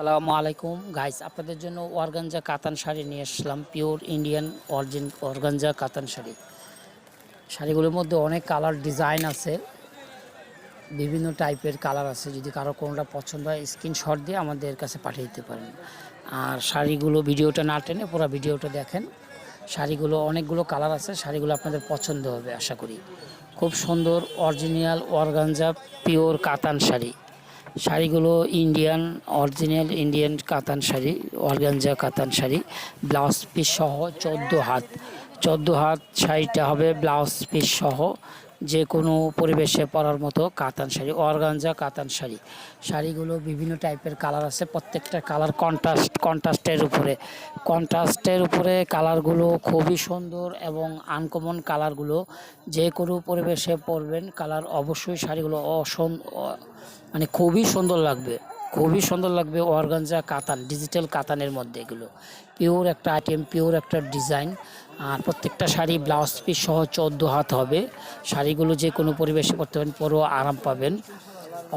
সালামু আলাইকুম। গাইস আপনাদের জন্য অর্গানজা কাতান শাড়ি নিয়ে আসলাম। পিওর ইন্ডিয়ান অরিজিন অর্গানজা কাতান শাড়ি। শাড়িগুলোর মধ্যে অনেক কালার ডিজাইন আছে। বিভিন্ন টাইপের কালার আছে। যদি কারও কোনোটা পছন্দ হয় স্ক্রিনশট দিয়ে আমাদের কাছে পাঠিয়ে দিতে পারেন। আর শাড়িগুলো ভিডিওটা না টেনে পুরো ভিডিওটা দেখেন। শাড়িগুলো অনেকগুলো কালার আছে। শাড়িগুলো আপনাদের পছন্দ হবে, আশা করি। খুব সুন্দর অরিজিনাল অর্গানজা পিওর কাতান শাড়ি। শাড়িগুলো ইন্ডিয়ান অরিজিনাল ইন্ডিয়ান কাতান শাড়ি, অর্গানজা কাতান শাড়ি ব্লাউজ পিস সহ চোদ্দ হাত। চোদ্দ হাত শাড়িটা হবে ব্লাউজ পিস সহ যে কোনো পরিবেশে পরার মতো কাতান শাড়ি, অর্গানজা কাতান শাড়ি। শাড়িগুলো বিভিন্ন টাইপের কালার আছে, প্রত্যেকটা কালার কন্ট্রাস্ট কন্ট্রাস্টের উপরে। কন্ট্রাস্টের উপরে কালারগুলো খুবই সুন্দর এবং আনকমন কালারগুলো যে কোনো পরিবেশে পরবেন, কালার অবশ্যই শাড়িগুলো অসম মানে খুবই সুন্দর লাগবে। খুবই সুন্দর লাগবে অর্গানজা কাতান ডিজিটাল কাতানের মধ্যে এগুলো। পিওর একটা আইটেম পিওর একটা ডিজাইন আর প্রত্যেকটা শাড়ি ব্লাউজ পিস সহ চোদ্দ হাত হবে। শাড়িগুলো যে কোনো পরিবেশে পরতে পারেন, পরেও আরাম পাবেন।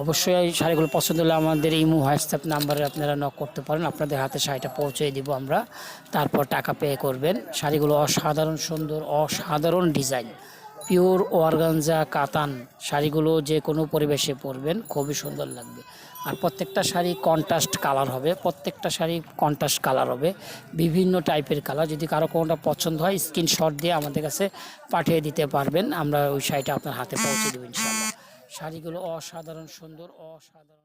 অবশ্যই এই শাড়িগুলো পছন্দ হলে আমাদের ইমো, হোয়াটসঅ্যাপ নাম্বারে আপনারা নক করতে পারেন। আপনাদের হাতে শাড়িটা পৌঁছে দিব আমরা। তারপর টাকা পে করবেন। শাড়িগুলো অসাধারণ সুন্দর, অসাধারণ ডিজাইন পিওর অর্গানজা কাতান শাড়িগুলো যে কোনো পরিবেশে পরবেন, খুবই সুন্দর লাগবে। আর প্রত্যেকটা শাড়ি কন্ট্রাস্ট কালার হবে, প্রত্যেকটা শাড়ি কন্ট্রাস্ট কালার হবে, বিভিন্ন টাইপের কালার যদি কারও কোনোটা পছন্দ হয় স্ক্রিনশট দিয়ে আমাদের কাছে পাঠিয়ে দিতে পারবেন, আমরা ওই শাড়িটা আপনার হাতে পৌঁছে দেবো ইনশাল্লাহ শাড়িগুলো অসাধারণ, সুন্দর, অসাধারণ।